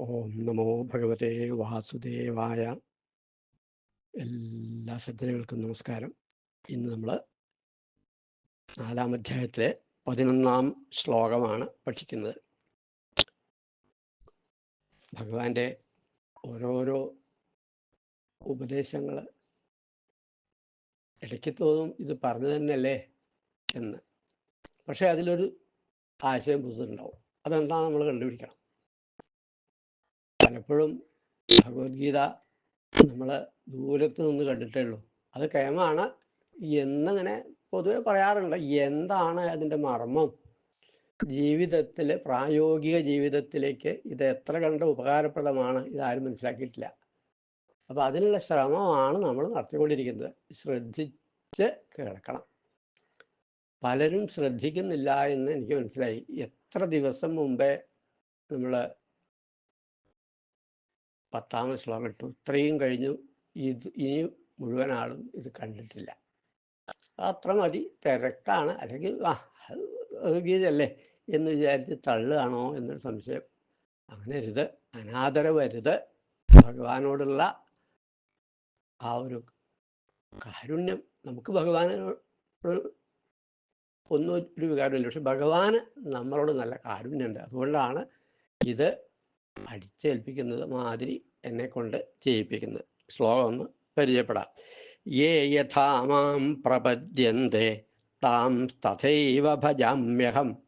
ഓം നമോ ഭഗവതേ വാസുദേവായ എല്ലാ സജ്ജനങ്ങൾക്കും നമസ്കാരം. ഇന്ന് നമ്മൾ നാലാം അധ്യായത്തിലെ പതിനൊന്നാം ശ്ലോകമാണ് പഠിക്കുന്നത്. ഭഗവാന്റെ ഓരോരോ ഉപദേശങ്ങൾ ഇടയ്ക്ക് തോന്നും ഇത് പറഞ്ഞു തന്നെയല്ലേ എന്ന്. പക്ഷേ അതിലൊരു ആശയം പുതുണ്ടാവും അതെന്താണെന്ന് നമ്മൾ കണ്ടുപിടിക്കണം. പലപ്പോഴും ഭഗവത്ഗീത നമ്മൾ ദൂരത്ത് നിന്ന് കണ്ടിട്ടേ ഉള്ളൂ. അത് കേമാണ് എന്നിങ്ങനെ പൊതുവെ പറയാറുണ്ട്. എന്താണ് അതിന്റെ മർമ്മം? ജീവിതത്തിൽ പ്രായോഗിക ജീവിതത്തിലേക്ക് ഇത് എത്ര കണ്ട് ഉപകാരപ്രദമാണ് ഇതാരും മനസ്സിലാക്കിയിട്ടില്ല. അപ്പോൾ അതിനുള്ള ശ്രമമാണ് നമ്മൾ നടത്തിക്കൊണ്ടിരിക്കുന്നത്. ശ്രദ്ധിച്ച് കേൾക്കണം. പലരും ശ്രദ്ധിക്കുന്നില്ല എന്ന് എനിക്ക് മനസ്സിലായി. എത്ര ദിവസം മുമ്പേ നമ്മൾ പത്താമത് ശ്ലോകം ഇട്ടു ഇത്രയും കഴിഞ്ഞു. ഇത് ഇനി മുഴുവൻ ആളും ഇത് കണ്ടിട്ടില്ല. അത്ര മതി. തിരക്കാണ്. അല്ലെങ്കിൽ ഗീതല്ലേ എന്ന് വിചാരിച്ച് തള്ളുകയാണോ എന്നൊരു സംശയം. അങ്ങനെ അരുത്. അനാദരവരുത്. ഭഗവാനോടുള്ള ആ ഒരു കാരുണ്യം നമുക്ക് ഭഗവാനോട് ഒന്നും ഒരു വികാരമില്ല പക്ഷെ ഭഗവാന് നമ്മളോട് നല്ല കാരുണ്യമുണ്ട്. അതുകൊണ്ടാണ് ഇത് അടിച്ചേൽപ്പിക്കുന്നത് മാതിരി എന്നെ കൊണ്ട് ചെയ്യിപ്പിക്കുന്നത്. ശ്ലോകം ഒന്ന് പരിചയപ്പെടാം. യേ യഥാമാം പ്രപദ്യന്തെ താം തഥൈവ ഭജാമ്യഹം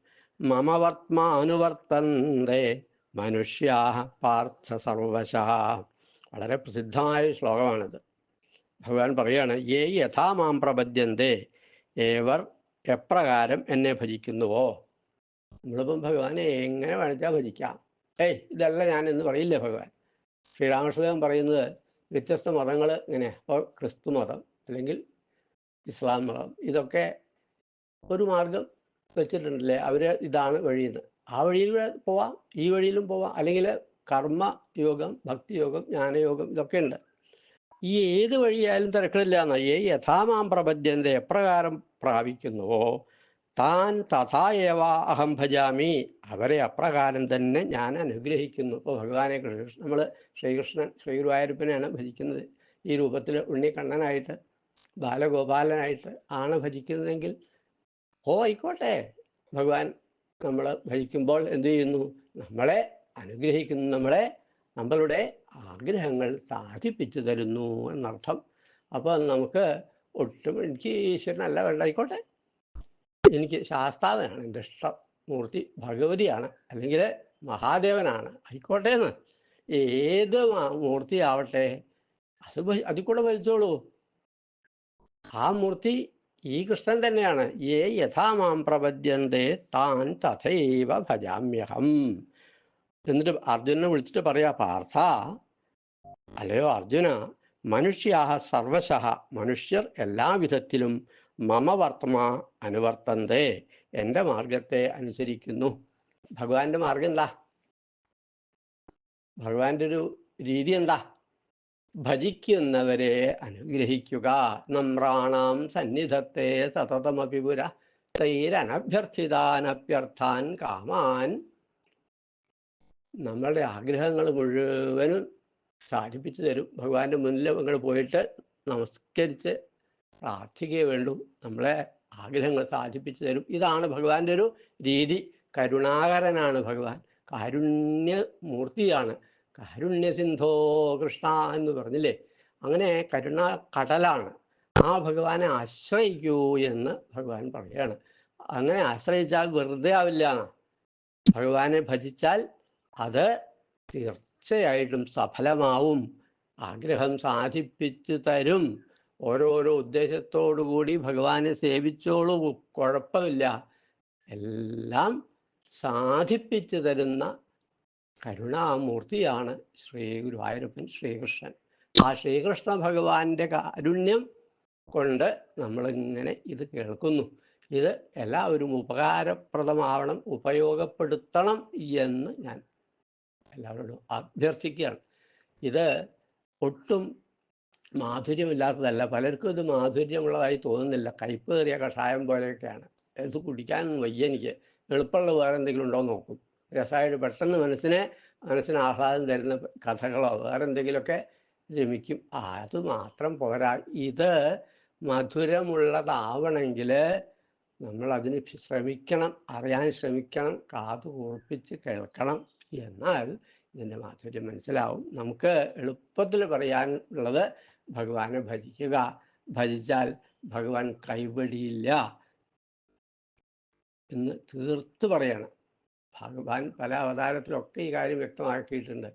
മമ വർത്തമാനുവർത്തന്തേ മനുഷ്യാ പാർത്ഥ സർവശ. വളരെ പ്രസിദ്ധമായ ശ്ലോകമാണിത്. ഭഗവാൻ പറയുകയാണ് യേ യഥാമാം പ്രപദ്യന്തേ ഏവർ എപ്രകാരം എന്നെ ഭജിക്കുന്നുവോ? നമ്മളിപ്പം ഭഗവാനെ എങ്ങനെ വേണിച്ചാൽ ഭജിക്കാം. ഏയ് ഇതല്ല ഞാൻ എന്ന് പറയില്ല ഭഗവാൻ. ശ്രീരാമകൃഷ്ണദേവൻ പറയുന്നത് വ്യത്യസ്ത മതങ്ങൾ ഇങ്ങനെ അപ്പോൾ ക്രിസ്തു മതം അല്ലെങ്കിൽ ഇസ്ലാം മതം ഇതൊക്കെ ഒരു മാർഗം വെച്ചിട്ടുണ്ടല്ലേ? അവർ ഇതാണ് വഴിയെന്ന്. ആ വഴിയിലൂടെ പോവാം ഈ വഴിയിലും പോവാം. അല്ലെങ്കിൽ കർമ്മ യോഗം ഭക്തിയോഗം ജ്ഞാനയോഗം ഇതൊക്കെ ഉണ്ട്. ഈ ഏത് വഴിയായാലും തിരക്കിടില്ല എന്നാ ഏ യഥാമാം പ്രപദ്യന്ത എപ്രകാരം പ്രാപിക്കുന്നുവോ? താൻ തഥായവ അഹം ഭജാമി. അവരെ അപ്രകാരം തന്നെ ഞാൻ അനുഗ്രഹിക്കുന്നു. ഇപ്പോൾ ഭഗവാനെ കൃഷ്ണ നമ്മൾ ശ്രീകൃഷ്ണൻ ശ്രീഗുരുവായൂരപ്പനെയാണ് ഭജിക്കുന്നത്. ഈ രൂപത്തിൽ ഉണ്ണിക്കണ്ണനായിട്ട് ബാലഗോപാലനായിട്ട് ആണ് ഭജിക്കുന്നതെങ്കിൽ ഓ ആയിക്കോട്ടെ. ഭഗവാൻ നമ്മൾ ഭജിക്കുമ്പോൾ എന്തു ചെയ്യുന്നു? നമ്മളെ അനുഗ്രഹിക്കുന്നു. നമ്മളെ നമ്മളുടെ ആഗ്രഹങ്ങൾ സാധിപ്പിച്ചു തരുന്നു എന്നർത്ഥം. അപ്പോൾ നമുക്ക് ഒട്ടും എനിക്ക് ഈശ്വരനല്ല വേണ്ട ആയിക്കോട്ടെ. എനിക്ക് ശാസ്താവനാണ് എന്റെ ഇഷ്ടം മൂർത്തി ഭഗവതിയാണ് അല്ലെങ്കിൽ മഹാദേവനാണ്. ആയിക്കോട്ടെ എന്ന് ഏത് മൂർത്തി ആവട്ടെ അത് അതിൽ കൂടെ വലിച്ചോളൂ ആ മൂർത്തി ഈ കൃഷ്ണൻ തന്നെയാണ്. ഏ യഥാമാം പ്രപദ്യന്തേ താൻ തഥൈവ ഭജാമ്യഹം. എന്നിട്ട് അർജുനെ വിളിച്ചിട്ട് പറയാ പാർത്ഥ അല്ലയോ അർജുന മനുഷ്യാഹ സർവശ മനുഷ്യർ എല്ലാവിധത്തിലും മമ വർത്തമ അനുവർത്തന്തേ. എന്റെ മാർഗത്തെ അനുസരിക്കുന്നു. ഭഗവാന്റെ മാർഗം എന്താ ഭഗവാന്റെ ഒരു രീതി എന്താ ഭജിക്കുന്നവരെ അനുഗ്രഹിക്കുക. നമ്രാണാം സന്നിധത്തെ സതതമപിപുര തൈരനഭ്യർത്ഥിതാനഭ്യർത്ഥാൻ കാമാൻ. നമ്മളുടെ ആഗ്രഹങ്ങൾ മുഴുവനും സാധിപ്പിച്ചു തരും. ഭഗവാന്റെ മുന്നിൽ നിങ്ങൾ പോയിട്ട് നമസ്കരിച്ച് പ്രാർത്ഥിക്കുകയേ വേണ്ടൂ. നമ്മളെ ആഗ്രഹങ്ങൾ സാധിപ്പിച്ചു തരും. ഇതാണ് ഭഗവാന്റെ ഒരു രീതി. കരുണാകരനാണ് ഭഗവാൻ. കാരുണ്യമൂർത്തിയാണ്. കാരുണ്യസിന്ധോ കൃഷ്ണ എന്ന് പറഞ്ഞില്ലേ? അങ്ങനെ കരുണ കടലാണ്. ആ ഭഗവാനെ ആശ്രയിക്കൂ എന്ന് ഭഗവാൻ പറയാണ്. അങ്ങനെ ആശ്രയിച്ചാൽ വെറുതെ ആവില്ല. ഭഗവാനെ ഭജിച്ചാൽ അത് തീർച്ചയായിട്ടും സഫലമാവും. ആഗ്രഹം സാധിപ്പിച്ചു തരും. ഓരോരോ ഉദ്ദേശത്തോടു കൂടി ഭഗവാനെ സേവിച്ചോളൂ. കുഴപ്പമില്ല. എല്ലാം സാധിപ്പിച്ചു തരുന്ന കരുണാമൂർത്തിയാണ് ശ്രീ ഗുരുവായൂരപ്പൻ ശ്രീകൃഷ്ണൻ. ആ ശ്രീകൃഷ്ണ ഭഗവാന്റെ കാരുണ്യം കൊണ്ട് നമ്മളിങ്ങനെ ഇത് കേൾക്കുന്നു. ഇത് എല്ലാവരും ഉപകാരപ്രദമാവണം ഉപയോഗപ്പെടുത്തണം എന്ന് ഞാൻ എല്ലാവരോടും അഭ്യർത്ഥിക്കുകയാണ്. ഇത് ഒട്ടും മാധുര്യമില്ലാത്തതല്ല. പലർക്കും ഇത് മാധുര്യമുള്ളതായി തോന്നുന്നില്ല. കയ്പ് കയറിയ കഷായം പോലെയൊക്കെയാണ്. ഇത് കുടിക്കാൻ വയ്യ എനിക്ക്. എളുപ്പമുള്ള വേറെ എന്തെങ്കിലും ഉണ്ടോ നോക്കും. രസമായിട്ട് പെട്ടെന്ന് മനസ്സിനെ മനസ്സിന് ആഹ്ലാദം തരുന്ന കഥകളോ വേറെ എന്തെങ്കിലുമൊക്കെ രമിക്കും. അത് മാത്രം പോരാ. ഇത് മധുരമുള്ളതാവണമെങ്കിൽ നമ്മൾ അതിന് ശ്രമിക്കണം അറിയാൻ ശ്രമിക്കണം കാത് കൂർപ്പിച്ച് കേൾക്കണം. എന്നാൽ ഇതിന്റെ മാധുര്യം മനസ്സിലാവും. നമുക്ക് എളുപ്പത്തിൽ പറയാനുള്ളത് ഭഗവാനെ ഭജിക്കുക. ഭജിച്ചാൽ ഭഗവാൻ കൈവടിയില്ല എന്ന് തീർത്ത് പറയണം. ഭഗവാൻ പല അവതാരത്തിലൊക്കെ ഈ കാര്യം വ്യക്തമാക്കിയിട്ടുണ്ട്.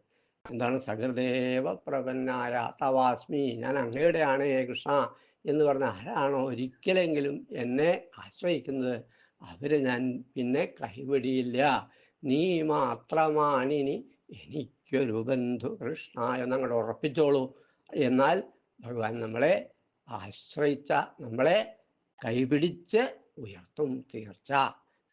എന്താണ്? സഹൃദേവ പ്രപന്നായ തവാസ്മി ഞാൻ അങ്ങയുടെയാണ് ഹേ കൃഷ്ണ എന്ന് പറഞ്ഞ ആരാണോ ഒരിക്കലെങ്കിലും എന്നെ ആശ്രയിക്കുന്നത്. അവരെ ഞാൻ പിന്നെ കൈവിടിയില്ല. നീ മാത്രമാണിനി എനിക്കൊരു ബന്ധു കൃഷ്ണ എന്നങ്ങോട്ട് ഉറപ്പിച്ചോളൂ. എന്നാൽ ഭഗവാൻ നമ്മളെ ആശ്രയിച്ച നമ്മളെ കൈപിടിച്ച് ഉയർത്തും തീർച്ച.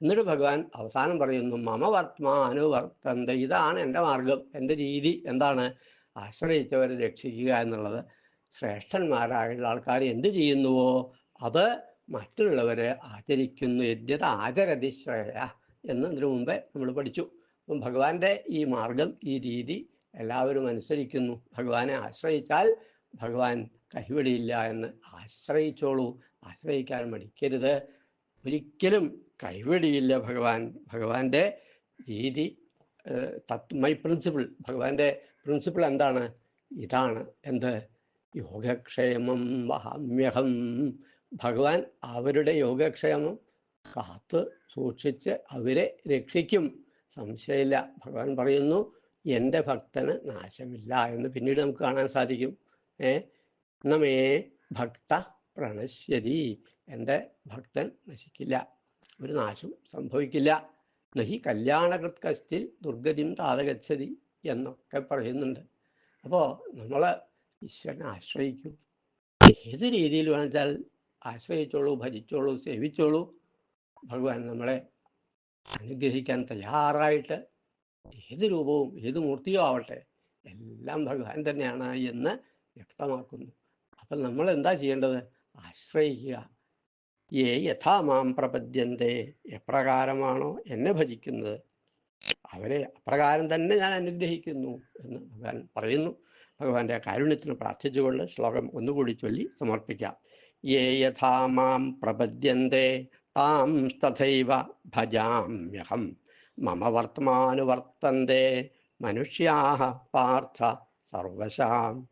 എന്നിട്ട് ഭഗവാൻ അവസാനം പറയുന്നു മമ വർത്തമാനുവർത്തന്ത ഇതാണ് എന്റെ മാർഗം എന്റെ രീതി എന്താണ്? ആശ്രയിച്ചവരെ രക്ഷിക്കുക എന്നുള്ളത്. ശ്രേഷ്ഠന്മാരായുള്ള ആൾക്കാർ എന്ത് ചെയ്യുന്നുവോ അത് മറ്റുള്ളവരെ ആചരിക്കുന്നു യദ്യത് ആചരതി ശ്രേയ എന്നതിനു മുമ്പേ നമ്മൾ പഠിച്ചു. അപ്പം ഭഗവാന്റെ ഈ മാർഗം ഈ രീതി എല്ലാവരും അനുസരിക്കുന്നു. ഭഗവാനെ ആശ്രയിച്ചാൽ ഭഗവാൻ കൈവിടിയില്ല എന്ന് ആശ്രയിച്ചോളൂ. ആശ്രയിക്കാൻ മടിക്കരുത്. ഒരിക്കലും കൈവിടിയില്ല ഭഗവാൻ. ഭഗവാന്റെ രീതി മൈ പ്രിൻസിപ്പിൾ ഭഗവാന്റെ പ്രിൻസിപ്പിൾ എന്താണ്? ഇതാണ് എന്ത്? യോഗക്ഷേമം വഹാമ്യഹം. ഭഗവാൻ അവരുടെ യോഗക്ഷേമം കാത്ത് സൂക്ഷിച്ച് അവരെ രക്ഷിക്കും. സംശയമില്ല. ഭഗവാൻ പറയുന്നു എന്റെ ഭക്തന് നാശമില്ല എന്ന് പിന്നീട് നമുക്ക് കാണാൻ സാധിക്കും. ഏ? നമേ ഭക്ത പ്രണശ്യതി. എന്റെ ഭക്തൻ നശിക്കില്ല. ഒരു നാശം സംഭവിക്കില്ല. നഹി കല്യാണകൃത് കസ്റ്റിൽ ദുർഗതിയും താതകച്ചതി എന്നൊക്കെ പറയുന്നുണ്ട്. അപ്പോൾ നമ്മൾ ഈശ്വരനെ ആശ്രയിക്കൂ. ഏത് രീതിയിൽ വേണമെച്ചാൽ ആശ്രയിച്ചോളൂ ഭജിച്ചോളൂ സേവിച്ചോളൂ. ഭഗവാൻ നമ്മളെ അനുഗ്രഹിക്കാൻ തയ്യാറായിട്ട് ഏത് രൂപവും ഏത് മൂർത്തിയോ ആവട്ടെ എല്ലാം ഭഗവാൻ തന്നെയാണ് എന്ന് വ്യക്തമാക്കുന്നു. അപ്പം നമ്മൾ എന്താ ചെയ്യേണ്ടത്? ആശ്രയിക്കുക. ഏ യഥാ മാം പ്രപദ്യന്തേ എപ്രകാരമാണോ എന്നെ ഭജിക്കുന്നത്? അവരെ അപ്രകാരം തന്നെ ഞാൻ അനുഗ്രഹിക്കുന്നു എന്ന് ഭഗവാൻ പറയുന്നു. ഭഗവാന്റെ കാരുണ്യത്തിന് പ്രാർത്ഥിച്ചുകൊണ്ട് ശ്ലോകം ഒന്നുകൂടി ചൊല്ലി സമർപ്പിക്കാം. യേ യഥാ മാം പ്രപദ്യന്തേ താം തഥൈവ ഭജാമ്യഹം. മമ വർത്തമാനുവർത്തന്തേ മനുഷ്യാ പാർത്ഥ സർവശാം.